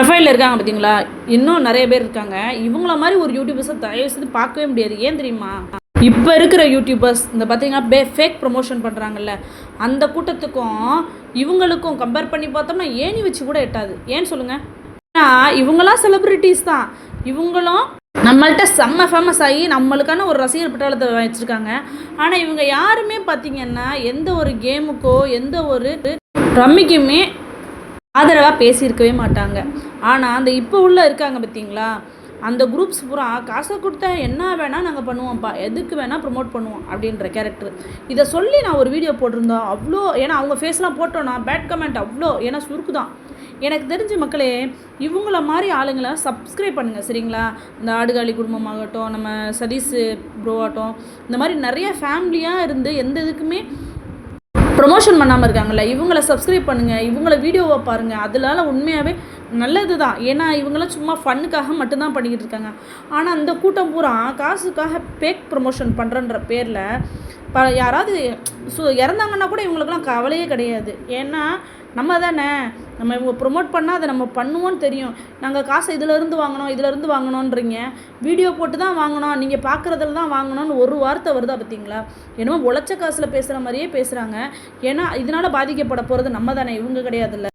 ப்ரொஃபைலில் இருக்காங்க பார்த்தீங்களா இன்னும் நிறைய பேர் இருக்காங்க. இவங்கள மாதிரி ஒரு யூடியூபர்ஸை தயவு செய்து பார்க்கவே முடியாது. ஏன் தெரியுமா? இப்போ இருக்கிற யூடியூபர்ஸ் இந்த பார்த்தீங்கன்னா பே ஃபேக் ப்ரொமோஷன் பண்ணுறாங்கல்ல அந்த கூட்டத்துக்கும் இவங்களுக்கும் கம்பேர் பண்ணி பார்த்தோம்னா ஏணி வச்சு கூட எட்டாது. ஏன்னு சொல்லுங்கள் ஏன்னா இவங்களாம் செலிப்ரிட்டிஸ் தான். இவங்களும் நம்மள்கிட்ட செம்ம ஃபேமஸ் ஆகி நம்மளுக்கான ஒரு ரசிகர் பட்டாளத்தை வச்சுருக்காங்க ஆனால் இவங்க யாருமே பார்த்தீங்கன்னா எந்த ஒரு கேமுக்கோ எந்த ஒரு ரம்மிக்குமே ஆதரவாக பேசியிருக்கவே மாட்டாங்க. ஆனால் அந்த இப்போ உள்ள இருக்காங்க பார்த்தீங்களா அந்த குரூப்ஸ் பூரா காசை கொடுத்தா என்ன வேணால் நாங்கள் பண்ணுவோம்ப்பா எதுக்கு வேணால் ப்ரொமோட் பண்ணுவோம் அப்படின்ற கேரக்டர் இதை சொல்லி நான் ஒரு வீடியோ போட்டிருந்தோம். அவ்வளோ ஏன்னா அவங்க ஃபேஸ்லாம் போட்டோன்னா பேட் கமெண்ட் அவ்வளோ ஏன்னா சுருக்கு தான் எனக்கு தெரிஞ்ச மக்களே இவங்கள மாதிரி ஆளுங்களை சப்ஸ்கிரைப் பண்ணுங்கள் சரிங்களா? இந்த ஆடுகாலி குடும்பமாகட்டும் நம்ம சதீஷ் ப்ரோ ஆகட்டும் இந்த மாதிரி நிறைய ஃபேமிலியாக இருந்து எந்த இதுக்குமே ப்ரொமோஷன் பண்ணாமல் இருக்காங்கல்ல இவங்கள சப்ஸ்கிரைப் பண்ணுங்கள் இவங்கள வீடியோவை பாருங்கள் அதனால உண்மையாகவே நல்லது தான் ஏன்னா இவங்களாம் சும்மா ஃபன்னுக்காக மட்டும்தான் பண்ணிக்கிட்டு இருக்காங்க. ஆனால் அந்த கூட்டம் பூரா காசுக்காக பேக் ப்ரொமோஷன் பண்ணுறன்ற பேரில் ப யாராவது சு இறந்தாங்கன்னா கூட இவங்களுக்குலாம் கவலையே கிடையாது. ஏன்னா நம்ம தானே நம்ம இவங்க ப்ரொமோட் பண்ணால் அதை நம்ம பண்ணுவோன்னு தெரியும். நாங்கள் காசை இதிலேருந்து வாங்கினோம் இதிலேருந்து வாங்கினோன்றீங்க வீடியோ போட்டு தான் வாங்கினோம் நீங்கள் பார்க்குறதுல தான் வாங்கினோன்னு ஒரு வார்த்தை வருதா பார்த்தீங்களா? என்னமோ உழைச்ச காசில் பேசுகிற மாதிரியே பேசுகிறாங்க ஏன்னா இதனால் பாதிக்கப்பட போகிறது நம்ம தானே இவங்க கிடையாதுல்ல.